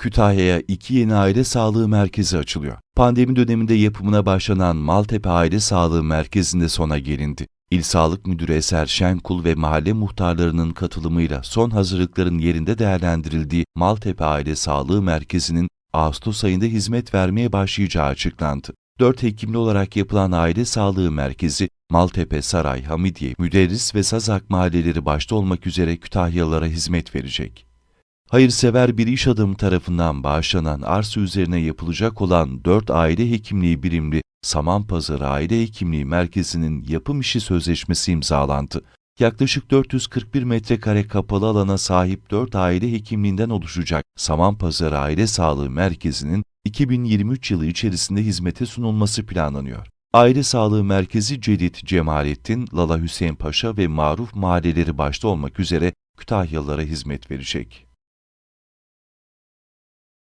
Kütahya'ya iki yeni aile sağlığı merkezi açılıyor. Pandemi döneminde yapımına başlanan Maltepe Aile Sağlığı Merkezi'nde sona gelindi. İl Sağlık Müdürü Eser Şenkul ve mahalle muhtarlarının katılımıyla son hazırlıkların yerinde değerlendirildiği Maltepe Aile Sağlığı Merkezi'nin Ağustos ayında hizmet vermeye başlayacağı açıklandı. 4 hekimli olarak yapılan aile sağlığı merkezi, Maltepe, Saray, Hamidiye, Müderris ve Sazak mahalleleri başta olmak üzere Kütahyalılara hizmet verecek. Hayırsever bir iş adamı tarafından bağışlanan arsa üzerine yapılacak olan 4 aile hekimliği birimli Samanpazarı Aile Hekimliği Merkezi'nin yapım işi sözleşmesi imzalandı. Yaklaşık 441 metrekare kapalı alana sahip 4 aile hekimliğinden oluşacak Samanpazarı Aile Sağlığı Merkezi'nin 2023 yılı içerisinde hizmete sunulması planlanıyor. Aile Sağlığı Merkezi Cedit, Cemalettin, Lala Hüseyin Paşa ve Maruf mahalleleri başta olmak üzere Kütahyalılara hizmet verecek.